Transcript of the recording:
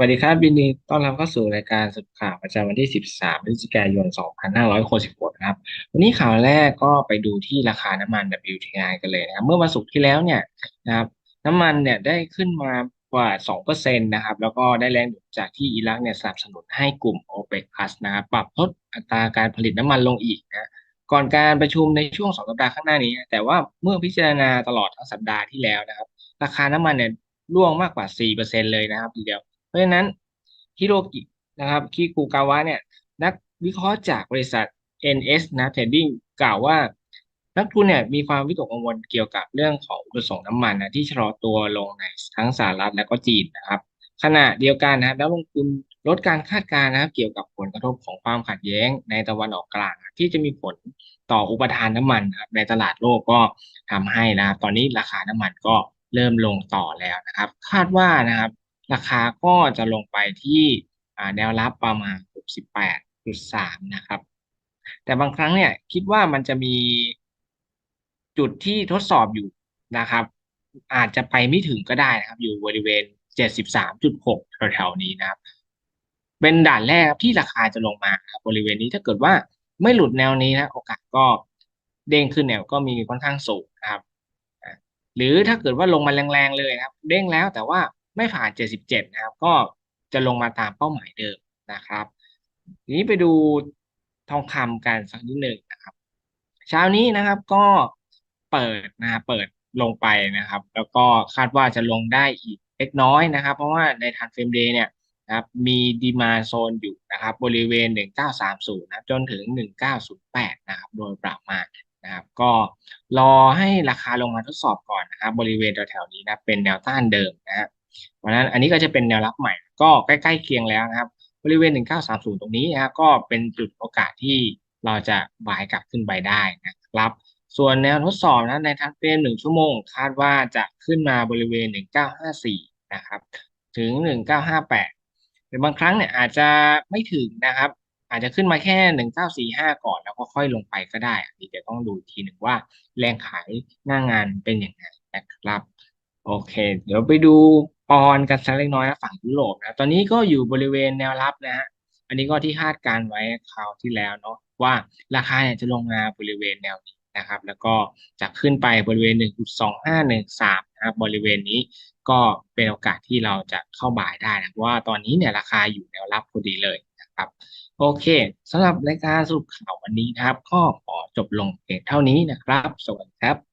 สวัสดีครับยินดีต้อนรับเข้าสู่รายการสรุปข่าวประจำวันที่ 13พฤศจิกายน 2566นะครับ วันนี้ข่าวแรกก็ไปดูที่ราคาน้ำมัน WTI กันเลยนะครับ เมื่อวันศุกร์ที่แล้วเนี่ยนะครับน้ำมันเนี่ยได้ขึ้นมากว่า 2%นะครับ แล้วก็ได้แรงจากที่อิรักเนี่ยสนับสนุนให้กลุ่ม OPEC Plus นะครับปรับลดอัตราการผลิตน้ำมันลงอีกนะก่อนการประชุมในช่วงสองสัปดาห์ข้างหน้านี้ แต่ว่าเมื่อพิจารณาตลอดทั้งสัปดาห์ที่แล้วนะครับ ราคาน้ำมันเนี่ยร่วงมากกว่า 4%เลยนะครับทีเดียว เพราะฉะนั้นฮิโรกินะครับคิกุกาวะเนี่ยนักวิเคราะห์จากบริษัท NS นะเทรดดิ้งกล่าวว่า นักทุนเนี่ยมีความวิตกกังวลเกี่ยวกับเรื่องของอุปสงค์น้ำมันนะที่ชะลอตัวลงในทั้งสหรัฐและก็จีนนะครับขณะเดียวกันนะนักลงทุนลดการคาดการณ์นะครับเกี่ยวกับผลกระทบของความขัดแย้งในตะวันออกกลาง ที่จะมีผลต่ออุปทานน้ำมันนะครับในตลาดโลกก็ทำให้นะครับตอนนี้ราคาน้ำมันก็เริ่มลงต่อแล้วนะครับ คาดว่านะครับ ราคาก็จะลงไปที่แนวรับประมาณ 68.3 นะครับ แต่บางครั้งเนี่ยคิดว่ามันจะมีจุดที่ทดสอบอยู่นะครับ อาจจะไปไม่ถึงก็ได้นะครับ อยู่บริเวณ 73.6 แถวๆนี้นะครับ เป็นด่านแรกที่ราคาจะลงมาครับบริเวณนี้ถ้าเกิดว่าไม่หลุดแนวนี้นะโอกาสก็เด้งขึ้นแนวก็มีค่อนข้างสูงนะครับ หรือถ้าเกิดว่าลงมาแรงๆเลยครับ เด้งแล้วแต่ว่า ไม่ผ่าน 77 นะครับ ก็จะลงมาตามเป้าหมายเดิมนะครับทีนี้ไปดูทองคำกันสักนิดหนึ่งนะครับ เช้านี้นะครับก็เปิดนะครับเปิดลงไปนะครับ แล้วก็คาดว่าจะลงได้อีกเล็กน้อยนะครับ เพราะว่าในทันเฟรมเดย์เนี่ยนะครับมีดีมาโซนอยู่นะครับ บริเวณ 1930นะครับจนถึง 1908 นะครับ โดยประมาณนะครับ ก็รอให้ราคาลงมาทดสอบก่อนนะครับ บริเวณแถวๆนี้นะเป็นแนวต้านเดิมนะครับ เพราะนั้นอันนี้ก็จะเป็นแนวรับใหม่ ก็ใกล้ๆเคียงแล้วนะครับ บริเวณ 1930 ตรงนี้นะครับก็เป็นจุดโอกาสที่เราจะบายกลับขึ้นไปได้นะครับ ส่วนแนวทดสอบนะในทันเฟรมหนึ่งชั่วโมง คาดว่าจะขึ้นมาบริเวณ 1954 นะครับ ถึง 1958หรือบางครั้งเนี่ยอาจจะไม่ถึงนะครับอาจจะขึ้นมาแค่1945ก่อนแล้วก็ค่อยลงไปก็ได้อันนี้เดี๋ยวต้องดูทีหนึ่งว่าแรงขายหน้างานเป็นอย่างไรนะครับ โอเค เดี๋ยวไปดู ปอนกันสักเล็กน้อยนะฝั่งยุโรปนะตอนนี้ก็อยู่บริเวณแนวรับนะฮะอันนี้ก็ที่คาดการไว้คราวที่แล้วเนาะว่าราคาเนี่ยจะลงมาบริเวณแนวนี้นะครับ แล้วก็จะขึ้นไปบริเวณ 1.2513นะครับบริเวณนี้ก็เป็นโอกาสที่เราจะเข้าบ่ายได้นะเพราะว่าตอนนี้เนี่ยราคาอยู่แนวรับพอดีเลยนะครับโอเคสำหรับรายการสรุปข่าววันนี้นะครับก็ขอจบลงเพียงเท่านี้นะครับ สวัสดีครับ